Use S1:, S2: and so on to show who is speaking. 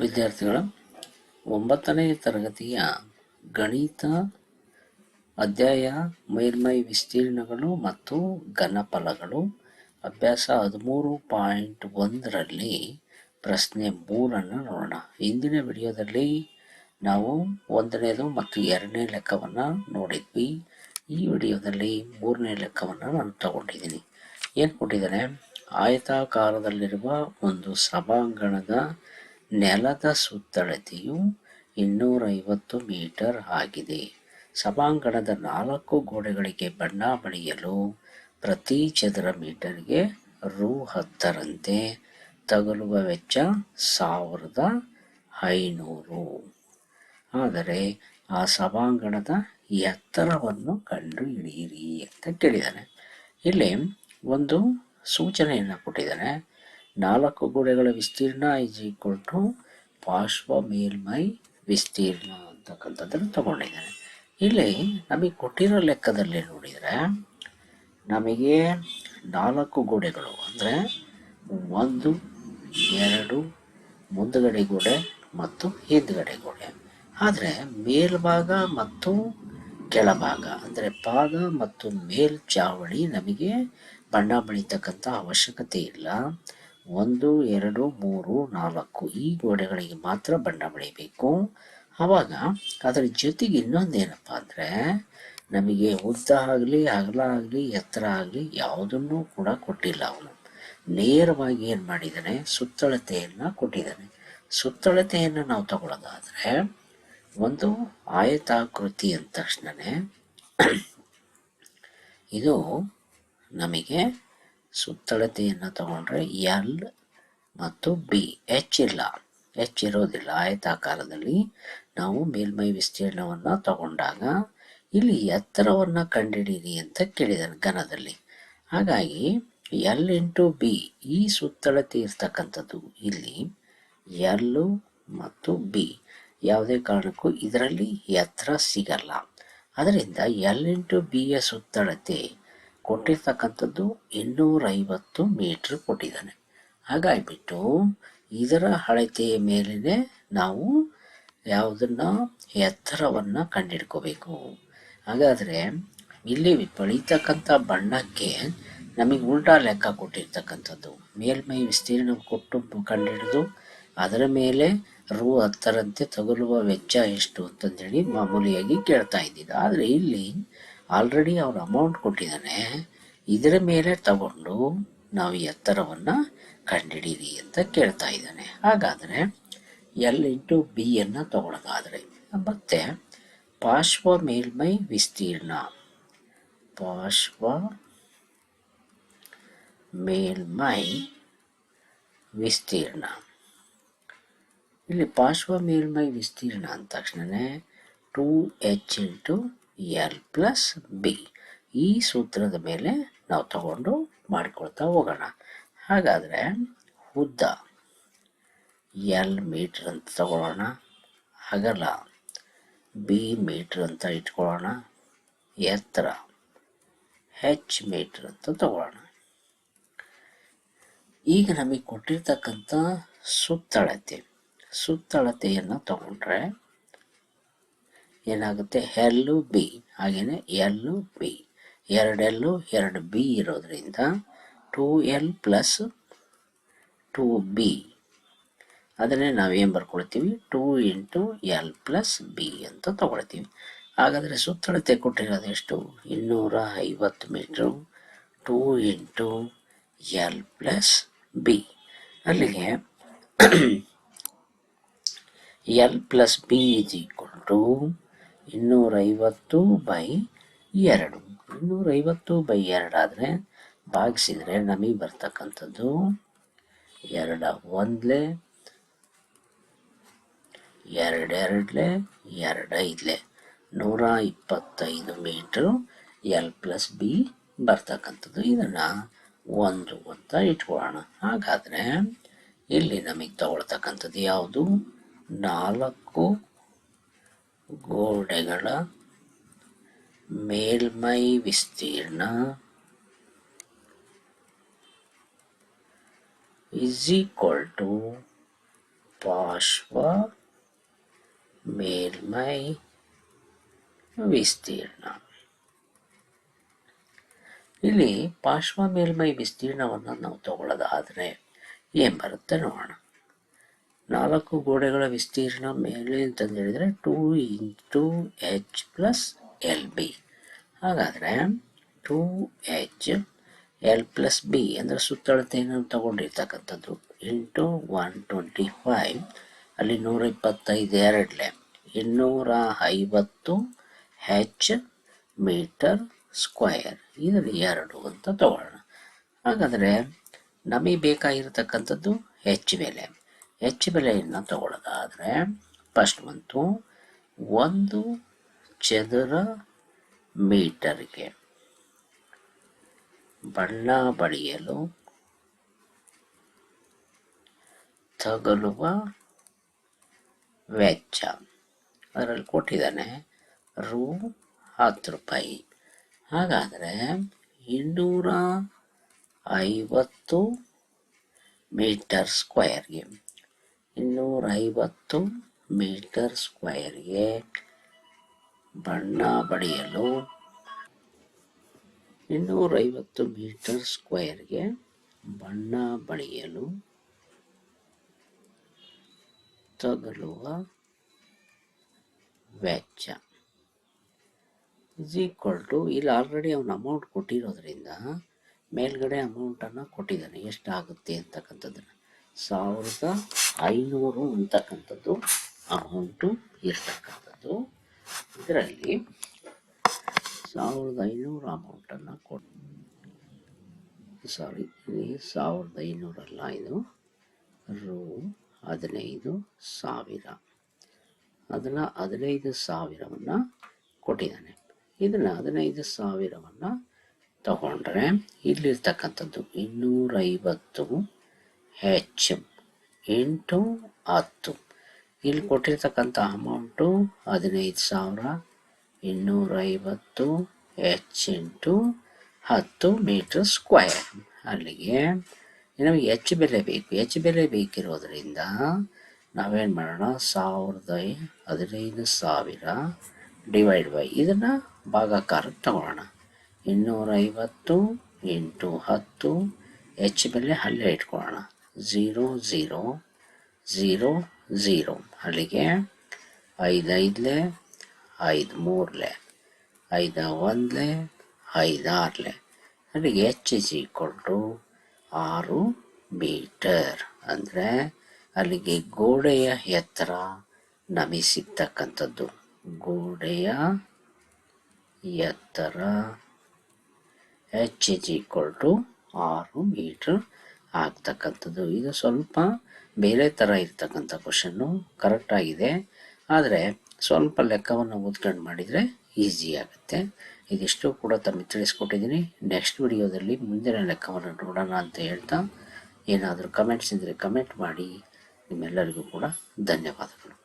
S1: ವಿದ್ಯಾರ್ಥಿಗಳ ಒಂಬತ್ತನೇ ತರಗತಿಯ ಗಣಿತ ಅಧ್ಯಾಯ ಮೇಲ್ಮೈ ವಿಸ್ತೀರ್ಣಗಳು ಮತ್ತು ಘನಫಲಗಳು. ಅಭ್ಯಾಸ ಹದಿಮೂರು ಪಾಯಿಂಟ್ ಒಂದರಲ್ಲಿ ಪ್ರಶ್ನೆ ಮೂರನ್ನು ನೋಡೋಣ. ಹಿಂದಿನ ವಿಡಿಯೋದಲ್ಲಿ ನಾವು ಒಂದನೇದು ಮತ್ತು ಎರಡನೇ ಲೆಕ್ಕವನ್ನು ನೋಡಿದ್ವಿ. ಈ ವಿಡಿಯೋದಲ್ಲಿ ಮೂರನೇ ಲೆಕ್ಕವನ್ನು ನಾನು ತಗೊಂಡಿದ್ದೀನಿ. ಏನು ಕೊಟ್ಟಿದ್ದಾರೆ ಆಯತಾಕಾರದಲ್ಲಿರುವ ಒಂದು ಸಭಾಂಗಣದ ನೆಲದ ಸುತ್ತಳತೆಯು ಇನ್ನೂರೈವತ್ತು ಮೀಟರ್ ಆಗಿದೆ. ಸಭಾಂಗಣದ ನಾಲ್ಕು ಗೋಡೆಗಳಿಗೆ ಬಣ್ಣ ಬಳಿಯಲು ಪ್ರತಿ ಚದರ ಮೀಟರ್ಗೆ ರು ಹತ್ತರಂತೆ. ತಗಲುವ ವೆಚ್ಚ ಸಾವಿರದ ಐನೂರು. ಆದರೆ ಆ ಸಭಾಂಗಣದ ಎತ್ತರವನ್ನು ಕಂಡು ಹಿಡಿಯಿರಿ ಅಂತ ಕೇಳಿದ್ದಾನೆ. ಇಲ್ಲಿ ಒಂದು ಸೂಚನೆಯನ್ನು ಕೊಟ್ಟಿದ್ದಾನೆ. ನಾಲ್ಕು ಗೋಡೆಗಳ ವಿಸ್ತೀರ್ಣ ಇಸ್ ಈಕ್ವಲ್ ಟು ಪಾರ್ಶ್ವ ಮೇಲ್ಮೈ ವಿಸ್ತೀರ್ಣ ಅಂತಕ್ಕಂಥದ್ದನ್ನು ತಗೊಂಡಿದ್ದಾರೆ ಇಲ್ಲಿ ನಮಗೆ ಕೊಟ್ಟಿರೋ ಲೆಕ್ಕದಲ್ಲಿ ನೋಡಿದರೆ ನಮಗೆ ನಾಲ್ಕು ಗೋಡೆಗಳು ಅಂದರೆ ಒಂದು, ಎರಡು, ಮುಂದುಗಡೆ ಗೋಡೆ ಮತ್ತು ಹಿಂದ್ಗಡೆ ಗೋಡೆ. ಆದರೆ ಮೇಲ್ಭಾಗ ಮತ್ತು ಕೆಳಭಾಗ ಅಂದರೆ ಪಾದ ಮತ್ತು ಮೇಲ್ಚಾವಣಿ ನಮಗೆ ಬಣ್ಣ ಬಳಿತಕ್ಕಂಥ ಅವಶ್ಯಕತೆ ಇಲ್ಲ. ಒಂದು, ಎರಡು, ಮೂರು, ನಾಲ್ಕು ಈ ಗೋಡೆಗಳಿಗೆ ಮಾತ್ರ ಬಣ್ಣ ಬಳಿಬೇಕು. ಆವಾಗ ಅದರ ಜೊತೆಗೆ ಇನ್ನೊಂದೇನಪ್ಪ ಅಂದರೆ ನಮಗೆ ಉದ್ದ ಆಗಲಿ, ಅಗಲ ಆಗಲಿ, ಎತ್ತರ ಆಗಲಿ ಯಾವುದನ್ನೂ ಕೂಡ ಕೊಟ್ಟಿಲ್ಲ ಅವನು. ನೇರವಾಗಿ ಏನು ಮಾಡಿದ್ದಾನೆ ಸುತ್ತಳತೆಯನ್ನು ಕೊಟ್ಟಿದ್ದಾನೆ ಸುತ್ತಳತೆಯನ್ನು ನಾವು ತಗೊಳ್ಳೋದಾದರೆ ಒಂದು ಆಯತಾಕೃತಿ ಅಂದ ತಕ್ಷಣವೇ ಇದು ನಮಗೆ ಸುತ್ತಳತೆಯನ್ನು ತಗೊಂಡ್ರೆ ಎಲ್ ಮತ್ತು ಬಿ ಎಚ್ ಇಲ್ಲ. ಎಚ್ ಇರೋದಿಲ್ಲ. ಆಯತಾಕಾರದಲ್ಲಿ ನಾವು ಮೇಲ್ಮೈ ವಿಸ್ತೀರ್ಣವನ್ನು ತಗೊಂಡಾಗ ಇಲ್ಲಿ ಎತ್ತರವನ್ನು ಕಂಡುಹಿಡಿಯಿರಿ ಅಂತ ಕೇಳಿದಾರೆ ಘನದಲ್ಲಿ. ಹಾಗಾಗಿ ಎಲ್ ಇಂಟು ಬಿ ಈ ಸುತ್ತಳತೆ ಇರ್ತಕ್ಕಂಥದ್ದು ಇಲ್ಲಿ ಎಲ್ ಮತ್ತು ಬಿ ಯಾವುದೇ ಕಾರಣಕ್ಕೂ ಇದರಲ್ಲಿ ಎತ್ತರ ಸಿಗಲ್ಲ. ಅದರಿಂದ ಎಲ್ ಇಂಟು ಬಿಯ ಸುತ್ತಳತೆ ಕೊಟ್ಟಿರ್ತಕ್ಕಂಥದ್ದು ಇನ್ನೂರೈವತ್ತು ಮೀಟ್ರ್ ಕೊಟ್ಟಿದ್ದಾನೆ. ಹಾಗಾಗಿಬಿಟ್ಟು ಇದರ ಅಳತೆಯ ಮೇಲೇ ನಾವು ಯಾವುದನ್ನು ಎತ್ತರವನ್ನು ಕಂಡಿಡ್ಕೋಬೇಕು. ಹಾಗಾದರೆ ಇಲ್ಲಿ ಬಳಿತಕ್ಕಂಥ ಬಣ್ಣಕ್ಕೆ ನಮಗೆ ಉಲ್ಟಾ ಲೆಕ್ಕ ಕೊಟ್ಟಿರ್ತಕ್ಕಂಥದ್ದು. ಮೇಲ್ಮೈ ವಿಸ್ತೀರ್ಣ ಕೊಟ್ಟು ಕಂಡುಹಿಡಿದು ಅದರ ಮೇಲೆ ರು ಹತ್ತರಂತೆ ತಗುಲುವ ವೆಚ್ಚ ಎಷ್ಟು ಅಂತಂದೇಳಿ ಮಾಮೂಲಿಯಾಗಿ ಕೇಳ್ತಾ ಇದ್ದಿದ್ದು ಆದರೆ ಇಲ್ಲಿ ಆಲ್ರೆಡಿ ಅವ್ರು ಅಮೌಂಟ್ ಕೊಟ್ಟಿದ್ದಾನೆ. ಇದರ ಮೇಲೆ ತಗೊಂಡು ನಾವು ಎತ್ತರವನ್ನು ಕಂಡುಹಿಡೀರಿ ಅಂತ ಕೇಳ್ತಾ ಇದ್ದಾನೆ. ಹಾಗಾದರೆ ಎಲ್ ಇಂಟು ಬಿ ಅನ್ನು ತಗೊಳ್ಳೋದಾದರೆ ಮತ್ತೆ ಪಾರ್ಶ್ವ ಮೇಲ್ಮೈ ವಿಸ್ತೀರ್ಣ. ಪಾರ್ಶ್ವ ಮೇಲ್ಮೈ ವಿಸ್ತೀರ್ಣ. ಇಲ್ಲಿ ಪಾರ್ಶ್ವ ಮೇಲ್ಮೈ ವಿಸ್ತೀರ್ಣ ಅಂದ ತಕ್ಷಣವೇ two H into L plus B ಈ ಸೂತ್ರದ ಮೇಲೆ ನಾವು ತಗೊಂಡು ಮಾಡಿಕೊಳ್ತಾ ಹೋಗೋಣ. ಹಾಗಾದರೆ ಉದ್ದ ಎಲ್ ಮೀಟ್ರ್ ಅಂತ ತಗೊಳ್ಳೋಣ. ಅಗಲ ಬಿ ಮೀಟ್ರ್ ಅಂತ ಇಟ್ಕೊಳ್ಳೋಣ. ಎತ್ತರ ಹೆಚ್ ಮೀಟ್ರ್ ಅಂತ ತಗೊಳ್ಳೋಣ. ಈಗ ನಮಗೆ ಕೊಟ್ಟಿರ್ತಕ್ಕಂಥ ಸುತ್ತಳತೆ, ಸುತ್ತಳತೆಯನ್ನು ತಗೊಂಡ್ರೆ ಏನಾಗುತ್ತೆ? ಎಲ್ಲು ಬಿ. ಹಾಗೆಯೇ ಎಲ್ಲು ಬಿ. ಎರಡು ಎಲ್ಲು ಎರಡು ಬಿ ಇರೋದ್ರಿಂದ two L plus two B. ಅದನ್ನೇ ನಾವೇನು ಬರ್ಕೊಳ್ತೀವಿ? Two into L plus B ಅಂತ ತಗೊಳ್ತೀವಿ. ಹಾಗಾದರೆ ಸುತ್ತಳತೆ ಕೊಟ್ಟಿರೋದು ಎಷ್ಟು? ಇನ್ನೂರ ಐವತ್ತು metre two into L plus B. ಅಲ್ಲಿಗೆ L plus B is equal to ಇನ್ನೂರೈವತ್ತು ಬೈ ಎರಡು. ಇನ್ನೂರೈವತ್ತು ಬೈ ಎರಡಾದರೆ ಭಾಗಿಸಿದರೆ ನಮಗೆ ಬರ್ತಕ್ಕಂಥದ್ದು ಎರಡ ಒಂದ್ಲೆ, ಎರಡೆರಡ್ಲೆ, ಎರಡೈದ್ಲೆ. ನೂರ ಇಪ್ಪತ್ತೈದು ಮೀಟ್ರು ಎಲ್ ಪ್ಲಸ್ ಬಿ ಬರ್ತಕ್ಕಂಥದ್ದು. ಇದನ್ನು ಒಂದು ಅಂತ ಇಟ್ಕೊಳ್ಳೋಣ. ಹಾಗಾದರೆ ಇಲ್ಲಿ ನಮಗೆ ತಗೊಳ್ತಕ್ಕಂಥದ್ದು ಯಾವುದು? ನಾಲ್ಕು ಗೋಡೆಗಳ ಮೇಲ್ಮೈ ವಿಸ್ತೀರ್ಣ ಇಸ್ ಈಕ್ವಲ್ ಟು ಪಾರ್ಶ್ವ ಮೇಲ್ಮೈ ವಿಸ್ತೀರ್ಣ. ಇಲ್ಲಿ ಪಾರ್ಶ್ವ ಮೇಲ್ಮೈ ವಿಸ್ತೀರ್ಣವನ್ನು ನಾವು ತಗೊಳ್ಳೋದಾದರೆ ಏನು ಬರುತ್ತೆ ನೋಡೋಣ. ನಾಲ್ಕು ಗೋಡೆಗಳ ವಿಸ್ತೀರ್ಣ ಮೇಲೆ ಅಂತಂದು ಹೇಳಿದರೆ two into H plus L B ಹಾಗಾದರೆ two H L plus B ಅಂದರೆ ಸುತ್ತಳತೆಯನ್ನು ತಗೊಂಡಿರ್ತಕ್ಕಂಥದ್ದು ಇಂಟು ಒನ್ ಟ್ವೆಂಟಿ ಫೈವ್ ಅಲ್ಲಿ ನೂರ ಇಪ್ಪತ್ತೈದು ಎರಡಲೆ. ಇನ್ನೂರ ಐವತ್ತು ಹೆಚ್ ಮೀಟರ್ ಸ್ಕ್ವಯರ್ ಇದರಲ್ಲಿ ಎರಡು ಅಂತ ತಗೊಳ್ಳೋಣ. ಹಾಗಾದರೆ ನಮಗೆ ಬೇಕಾಗಿರತಕ್ಕಂಥದ್ದು ಹೆಚ್ ಬೆಲೆ ಹೆಚ್ಚು ಬೆಲೆಯನ್ನು ತಗೊಳ್ಳೋದಾದರೆ ಫಸ್ಟ್ ಬಂತು ಒಂದು ಚದುರ ಮೀಟರ್ಗೆ ಬಣ್ಣ ಬಳಿಯಲು ತಗಲುವ ವೆಚ್ಚ. ಅದರಲ್ಲಿ ಕೊಟ್ಟಿದ್ದಾನೆ ರೂ ಹತ್ತು ರೂಪಾಯಿ. ಹಾಗಾದರೆ ಇನ್ನೂರ ಐವತ್ತು ಮೀಟರ್ ಸ್ಕ್ವಯರ್ಗೆ ಇನ್ನೂರ ಐವತ್ತು ಮೀಟರ್ ಸ್ಕ್ವೇರ್ಗೆ ಬಣ್ಣ ಬಳಿಯಲು ಇನ್ನೂರೈವತ್ತು ಮೀಟರ್ ಸ್ಕ್ವೇರ್ಗೆ ಬಣ್ಣ ಬಳಿಯಲು ತಗಲುವ ವೆಚ್ಚ ಇಸ್ ಈಕ್ವಲ್ ಟು ಇಲ್ಲಿ ಆಲ್ರೆಡಿ ಅವನು ಅಮೌಂಟ್ ಕೊಟ್ಟಿರೋದ್ರಿಂದ ಮೇಲ್ಗಡೆ ಅಮೌಂಟನ್ನು ಕೊಟ್ಟಿದ್ದಾನೆ. ಎಷ್ಟಾಗುತ್ತೆ ಅಂತಕ್ಕಂಥದ್ದನ್ನು. ಸಾವಿರದ ಐನೂರು ಅಂತಕ್ಕಂಥದ್ದು ಅಮೌಂಟು ಇರ್ತಕ್ಕಂಥದ್ದು. ಇದರಲ್ಲಿ ಸಾವಿರದ ಐನೂರು ಅಮೌಂಟನ್ನು ಕೊಟ್ಟು ಸಾರಿ ಸಾವಿರದ ಐನೂರಲ್ಲ ಇದು ರೂ ಹದಿನೈದು ಸಾವಿರ. ಅದನ್ನು ಹದಿನೈದು ಸಾವಿರವನ್ನು ಕೊಟ್ಟಿದ್ದಾನೆ. ಇದನ್ನು ಹದಿನೈದು ಸಾವಿರವನ್ನು ತಗೊಂಡ್ರೆ ಇಲ್ಲಿರ್ತಕ್ಕಂಥದ್ದು ಇನ್ನೂರೈವತ್ತು ಹೆಚ್ ಎಂಟು ಹತ್ತು. ಇಲ್ಲಿ ಕೊಟ್ಟಿರ್ತಕ್ಕಂಥ ಅಮೌಂಟು ಹದಿನೈದು ಸಾವಿರ ಇನ್ನೂರೈವತ್ತು ಎಚ್ ಎಂಟು ಹತ್ತು ಮೀಟರ್ ಸ್ಕ್ವಯರ್ ಅಲ್ಲಿಗೆ ನಮಗೆ ಹೆಚ್ಚು ಬೆಲೆ ಬೇಕು. ಹೆಚ್ಚು ಬೆಲೆ ಬೇಕಿರೋದ್ರಿಂದ ನಾವೇನು ಮಾಡೋಣ? ಸಾವಿರದ ಹದಿನೈದು ಸಾವಿರ ಡಿವೈಡ್ ಬೈ ಇದನ್ನು ಭಾಗಾಕಾರಕ್ಕೆ ತಗೊಳ್ಳೋಣ. ಇನ್ನೂರೈವತ್ತು ಇಂಟು ಹತ್ತು ಹೆಚ್ಚು ಬೆಲೆ ಅಲ್ಲೇ ಇಟ್ಕೊಳ್ಳೋಣ. ಝೀರೋ ಝೀರೋ ಝೀರೋ ಝೀರೋ ಅಲ್ಲಿಗೆ ಐದು ಐದಲೆ, ಐದು ಮೂರಲೆ, ಐದ ಒಂದಲೆ, ಐದು ಆರಲೆ. ಅಲ್ಲಿಗೆ ಎಚ್ ಇಸ್ ಈಕ್ವಲ್ ಟು ಆರು ಮೀಟರ್. ಅಂದರೆ ಅಲ್ಲಿಗೆ ಗೋಡೆಯ ಎತ್ತರ ನಮಗೆ ಸಿಗ್ತಕ್ಕಂಥದ್ದು. ಗೋಡೆಯ ಎತ್ತರ ಎಚ್ ಇಸ್ ಈಕ್ವಲ್ ಟು ಆರು ಮೀಟರ್. ಆಗ್ತಕ್ಕಂಥದ್ದು. ಇದು ಸ್ವಲ್ಪ ಬೇರೆ ಥರ ಇರ್ತಕ್ಕಂಥ ಕ್ವಶನ್ನು ಕರೆಕ್ಟಾಗಿದೆ ಆದರೆ ಸ್ವಲ್ಪ ಲೆಕ್ಕವನ್ನು ಓದ್ಕೊಂಡು ಮಾಡಿದರೆ ಈಸಿ ಆಗುತ್ತೆ. ಇದಿಷ್ಟು ಕೂಡ ತಮಗೆ ತಿಳಿಸ್ಕೊಟ್ಟಿದ್ದೀನಿ. ನೆಕ್ಸ್ಟ್ ವಿಡಿಯೋದಲ್ಲಿ ಮುಂದಿನ ಲೆಕ್ಕವನ್ನು ನೋಡೋಣ ಅಂತ ಹೇಳ್ತಾ ಏನಾದರೂ ಕಮೆಂಟ್ಸ್ ಇದ್ದರೆ ಕಮೆಂಟ್ ಮಾಡಿ. ನಿಮ್ಮೆಲ್ಲರಿಗೂ ಕೂಡ ಧನ್ಯವಾದಗಳು.